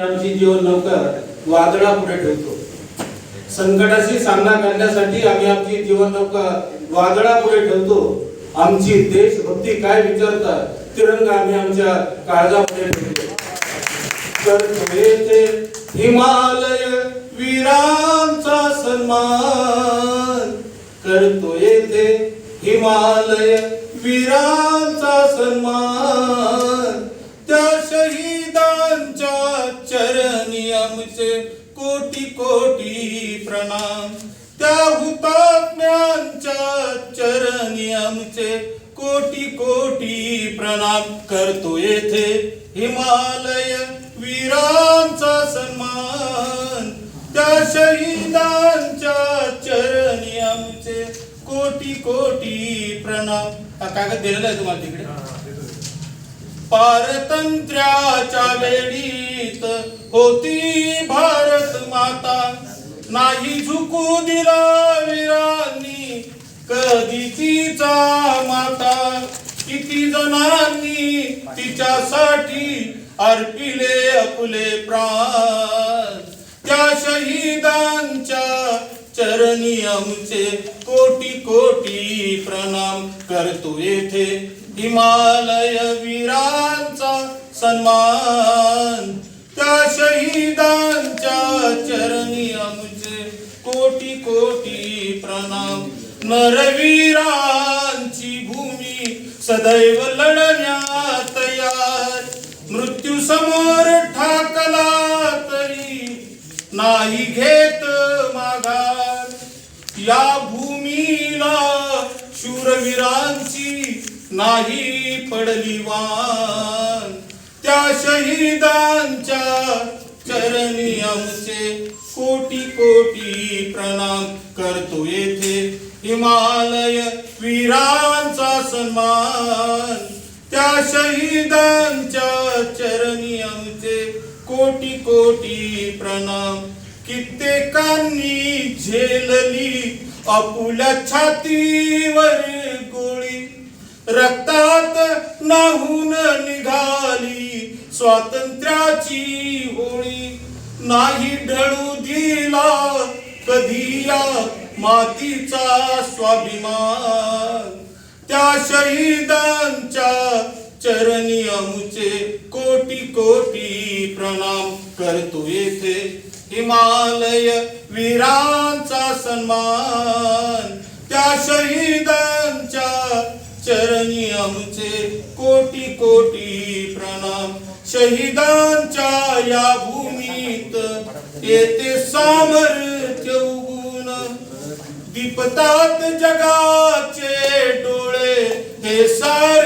आमची जीवन नौकर वादळा पुढे ठेवतो. संकटाशी सामना करण्यासाठी आम्ही आमची जीवन नौकर वादळा पुढे ठेवतो. आमची देशभक्ती काय विचारतात तिरंगा आम्ही आमच्या काळजापुढे ठेवतो. करतो येथे हिमालय वीरांचा सन्मान. करतो येथे हिमालय वीरांचा सन्मान. त्या शहीद चरणी आमचे कोटी कोटी प्रणाम. त्या हुतात्म्यांच्या चरणी आमचे कोटी कोटी प्रणाम करतो येथे. हिमालय वीरांचा सन्मान. त्या शहीदांच्या चरणी आमचे कोटी कोटी प्रणाम. हा कागद दिलेला आहे तुम्हाला तिकडे? पारतंत्र्याच्या वेळीत होती भारत माता. नाही झुकू दिला वीरांनी कधी तिचा माता. किती जणांनी तिच्यासाठी अर्पिले आपले प्राण. त्या शहीदांच्या चरणी आमचे कोटी कोटी प्रणाम करतो येथे. हिमालय वीरांचा सन्मान त्या शहीदांच्या चरणी आमचे कोटी कोटी प्रणाम. नरवीरांची भूमी सदैव लढण्या तयार मृत्यू समोर ठाकला तरी नाही घेत माघार. या भूमीला शूरवीरांची नाही पडली वान. त्या शहीदांच्या चरणी आमचे कोटी कोटी प्रणाम करतो येथे. हिमालय वीरांचा सन्मान. त्या शहीदांच्या चरणी आमचे कोटी कोटी प्रणाम. कित्येकांनी झेलली आपुल्या छातीवर रक्तात नाहून निघाली स्वातंत्र्याची होळी नाही ढळू दिला कधी या मातीचा स्वाभिमान. त्या शहीदांच्या चरणी अमुचे कोटी कोटी प्रणाम करतो येथे. हिमालय वीरांचा सन्मान. त्या शहीदा शहीदांच्या या भूमीत येते सामर्थ्य उगून. दीपतात जगाचे डोळे हे सारे